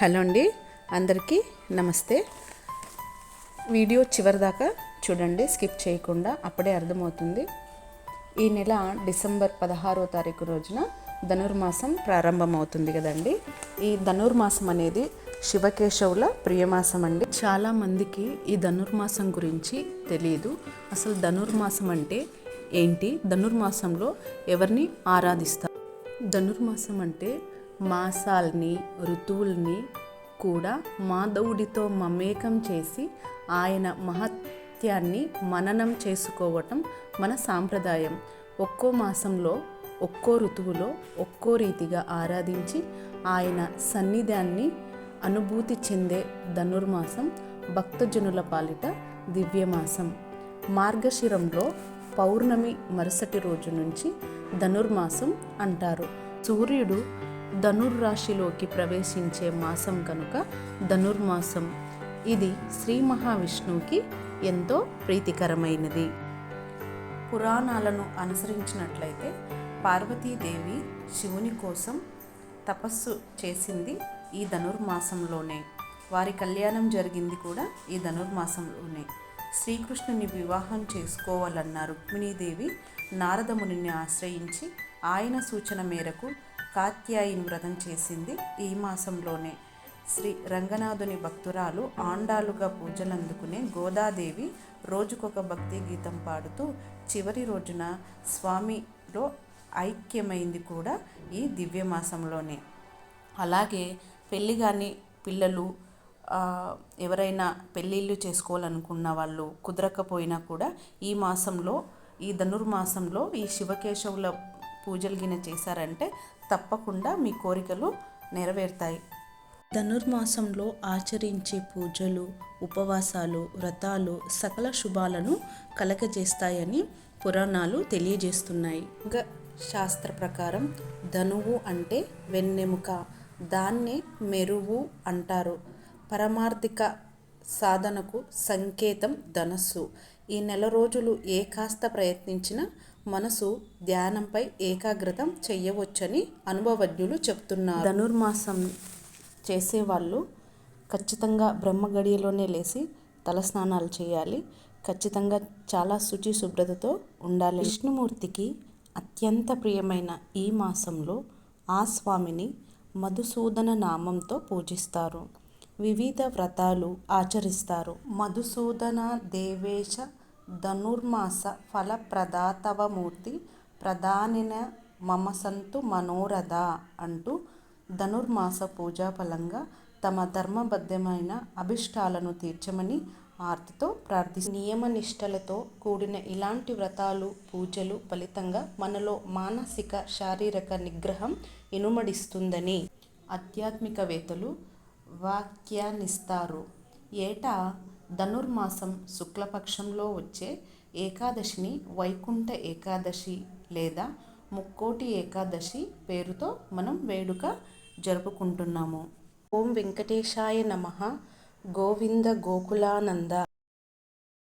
Hello అండి అందరికీ నమస్తే. వీడియో చివరిదాకా చూడండి స్కిప్ చేయకుండా అప్పుడే అర్థమవుతుంది. ఈ నెల డిసెంబర్ పదహారో తారీఖు రోజున ధనుర్మాసం ప్రారంభమవుతుంది కదండి. ఈ ధనుర్మాసం అనేది శివకేశవుల ప్రియమాసం అండి. చాలామందికి ఈ ధనుర్మాసం గురించి తెలియదు అసలు ధనుర్మాసం అంటే ఏంటి? ధనుర్మాసంలో ఎవరిని ఆరాధిస్తారు? ధనుర్మాసం అంటే మాసాల్ని ఋతువుల్ని కూడా మాధవుడితో మమేకం చేసి ఆయన మహత్యాన్ని మననం చేసుకోవటం మన సాంప్రదాయం. ఒక్కో మాసంలో ఒక్కో ఋతువులో ఒక్కో రీతిగా ఆరాధించి ఆయన సన్నిధాన్ని అనుభూతి చెందే ధనుర్మాసం భక్తజనుల పాలిట దివ్యమాసం. మార్గశిరంలో పౌర్ణమి మరుసటి రోజు నుంచి ధనుర్మాసం అంటారు. సూర్యుడు ధనుర్రాశిలోకి ప్రవేశించే మాసం కనుక ధనుర్మాసం. ఇది శ్రీ మహావిష్ణువుకి ఎంతో ప్రీతికరమైనది. పురాణాలను అనుసరించినట్లయితే పార్వతీదేవి శివుని కోసం తపస్సు చేసింది ఈ ధనుర్మాసంలోనే. వారి కళ్యాణం జరిగింది కూడా ఈ ధనుర్మాసంలోనే. శ్రీకృష్ణుని వివాహం చేసుకోవాలన్న రుక్మిణీదేవి నారదమునిని ఆశ్రయించి ఆయన సూచన మేరకు కాత్యాయిని వ్రతం చేసింది. ఈ మాసంలోనే శ్రీ రంగనాథుని భక్తురాలు ఆండాలుగా పూజలందుకునే గోదాదేవి రోజుకొక భక్తి గీతం పాడుతూ చివరి రోజున స్వామిలో ఐక్యమైంది కూడా ఈ దివ్యమాసంలోనే. అలాగే పెళ్ళి కాని పిల్లలు ఎవరైనా పెళ్ళిళ్ళు చేసుకోవాలనుకున్న వాళ్ళు కుదరకపోయినా కూడా ఈ మాసంలో ఈ ధనుర్మాసంలో ఈ శివకేశవుల పూజలు గిన చేశారంటే తప్పకుండా మీ కోరికలు నెరవేరుతాయి. ధనుర్మాసంలో ఆచరించే పూజలు ఉపవాసాలు వ్రతాలు సకల శుభాలను కలగజేస్తాయని పురాణాలు తెలియజేస్తున్నాయి. ఇంకా శాస్త్ర ప్రకారం ధనువు అంటే వెన్నెముక దాన్నే మెరువు అంటారు. పరమార్థిక సాధనకు సంకేతం ధనస్సు. ఈ నెల రోజులు ఏ కాస్త ప్రయత్నించినా మనసు ధ్యానంపై ఏకాగ్రతం చెయ్యవచ్చని అనుభవజ్ఞులు చెప్తున్నారు. ధనుర్మాసం చేసేవాళ్ళు ఖచ్చితంగా బ్రహ్మగడియలోనే లేచి తలస్నానాలు చేయాలి. ఖచ్చితంగా చాలా శుచి శుభ్రతతో ఉండాలి. విష్ణుమూర్తికి అత్యంత ప్రియమైన ఈ మాసంలో ఆ స్వామిని మధుసూదన నామంతో పూజిస్తారు. వివిధ వ్రతాలు ఆచరిస్తారు. మధుసూదన దేవేశ ధనుర్మాస ఫలప్రదాతవమూర్తి ప్రధానిన మమ సంతు మనోరథ అంటూ ధనుర్మాస పూజా ఫలంగా తమ ధర్మబద్ధమైన అభిష్టాలను తీర్చమని ఆర్తితో ప్రార్థి నియమ నిష్టలతో కూడిన ఇలాంటి వ్రతాలు పూజలు ఫలితంగా మనలో మానసిక శారీరక నిగ్రహం ఇనుమడిస్తుందని ఆధ్యాత్మికవేత్తలు వ్యాఖ్యానిస్తారు ఏటా ధనుర్మాసం శుక్లపక్షంలో వచ్చే ఏకాదశిని వైకుంఠ ఏకాదశి లేదా ముక్కోటి ఏకాదశి పేరుతో మనం వేడుక జరుపుకుంటున్నాము. ఓం వెంకటేశాయ నమ. గోవింద గోకులానంద.